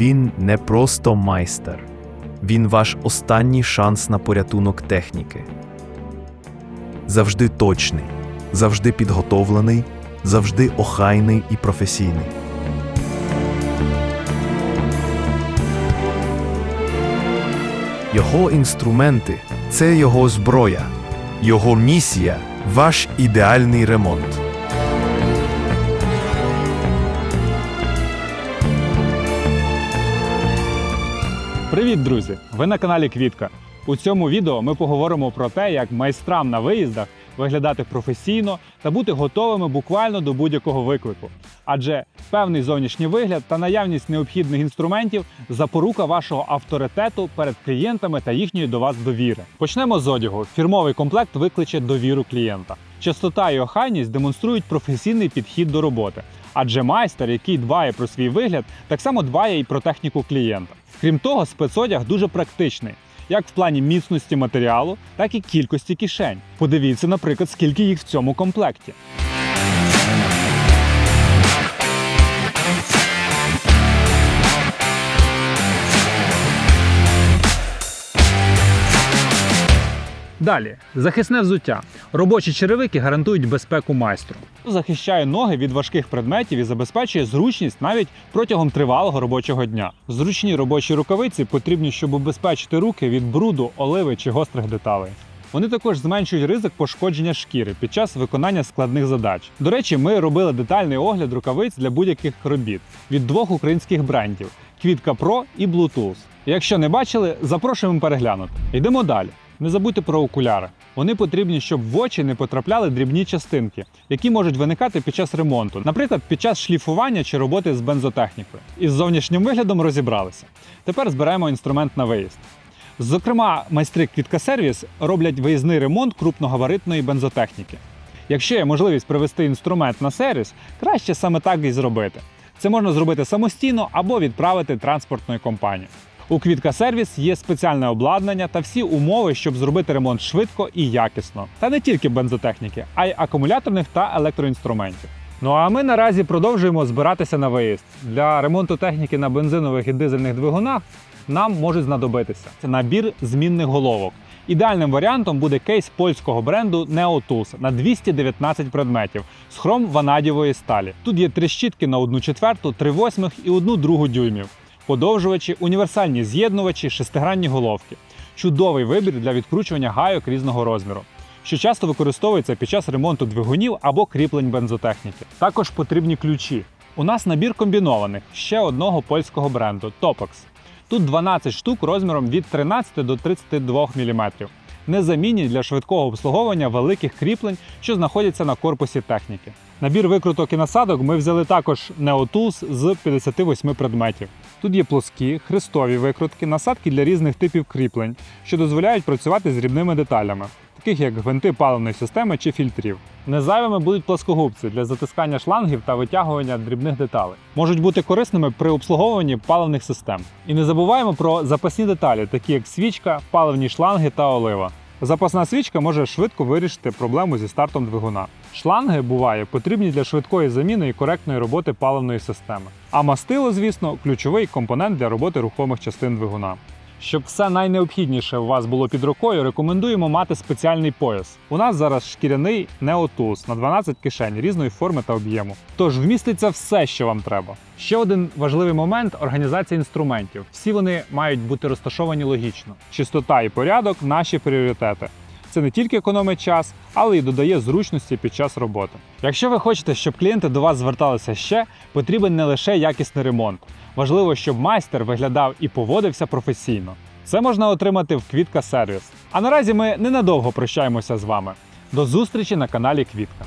Він не просто майстер, він ваш останній шанс на порятунок техніки. Завжди точний, завжди підготовлений, завжди охайний і професійний. Його інструменти це його зброя, його місія ваш ідеальний ремонт. Привіт, друзі! Ви на каналі Квітка. У цьому відео ми поговоримо про те, як майстрам на виїздах виглядати професійно та бути готовими буквально до будь-якого виклику. Адже певний зовнішній вигляд та наявність необхідних інструментів запорука вашого авторитету перед клієнтами та їхньої до вас довіри. Почнемо з одягу. Фірмовий комплект викличе довіру клієнта. Частота і охайність демонструють професійний підхід до роботи. Адже майстер, який дбає про свій вигляд, так само дбає і про техніку клієнта. Крім того, спецодяг дуже практичний. Як в плані міцності матеріалу, так і кількості кишень. Подивіться, наприклад, скільки їх в цьому комплекті. Далі захисне взуття. Робочі черевики гарантують безпеку майстру. Захищає ноги від важких предметів і забезпечує зручність навіть протягом тривалого робочого дня. Зручні робочі рукавиці потрібні, щоб убезпечити руки від бруду, оливи чи гострих деталей. Вони також зменшують ризик пошкодження шкіри під час виконання складних задач. До речі, ми робили детальний огляд рукавиць для будь-яких робіт від двох українських брендів: Квітка Pro і Bluetooth. Якщо не бачили, запрошуємо переглянути. Йдемо далі. Не забудьте про окуляри. Вони потрібні, щоб в очі не потрапляли дрібні частинки, які можуть виникати під час ремонту, наприклад, під час шліфування чи роботи з бензотехнікою. Із зовнішнім виглядом розібралися. Тепер зберемо інструмент на виїзд. Зокрема, майстри Квітка Сервіс роблять виїзний ремонт крупногабаритної бензотехніки. Якщо є можливість привезти інструмент на сервіс, краще саме так і зробити. Це можна зробити самостійно або відправити транспортною компанією. У Квітка Сервіс є спеціальне обладнання та всі умови, щоб зробити ремонт швидко і якісно. Та не тільки бензотехніки, а й акумуляторних та електроінструментів. Ну а ми наразі продовжуємо збиратися на виїзд. Для ремонту техніки на бензинових і дизельних двигунах нам можуть знадобитися це набір змінних головок. Ідеальним варіантом буде кейс польського бренду NeoTools на 219 предметів з хром ванадієвої сталі. Тут є три щітки на 1 четверту, 3 восьмих і 1 другу дюймів подовжувачі, універсальні з'єднувачі, шестигранні головки. Чудовий вибір для відкручування гайок різного розміру, що часто використовується під час ремонту двигунів або кріплень бензотехніки. Також потрібні ключі. У нас набір комбінованих ще одного польського бренду Topox. Тут 12 штук розміром від 13 до 32 мм. Незамінні для швидкого обслуговування великих кріплень, що знаходяться на корпусі техніки. Набір викруток і насадок ми взяли також NeoTools з 58 предметів. Тут є плоскі, хрестові викрутки, насадки для різних типів кріплень, що дозволяють працювати з дрібними деталями, таких як гвинти паливної системи чи фільтрів. Незайвими будуть плоскогубці для затискання шлангів та витягування дрібних деталей. Можуть бути корисними при обслуговуванні паливних систем. І не забуваємо про запасні деталі, такі як свічка, паливні шланги та олива. Запасна свічка може швидко вирішити проблему зі стартом двигуна. Шланги буває потрібні для швидкої заміни і коректної роботи паливної системи. А мастило, звісно, ключовий компонент для роботи рухомих частин двигуна. Щоб все найнеобхідніше у вас було під рукою, рекомендуємо мати спеціальний пояс. У нас зараз шкіряний неотуз на 12 кишень різної форми та об'єму. Тож вміститься все, що вам треба. Ще один важливий момент організація інструментів. Всі вони мають бути розташовані логічно. Чистота і порядок наші пріоритети. Це не тільки економить час, але й додає зручності під час роботи. Якщо ви хочете, щоб клієнти до вас зверталися ще, потрібен не лише якісний ремонт. Важливо, щоб майстер виглядав і поводився професійно. Це можна отримати в Квітка Сервіс. А наразі ми ненадовго прощаємося з вами. До зустрічі на каналі Квітка.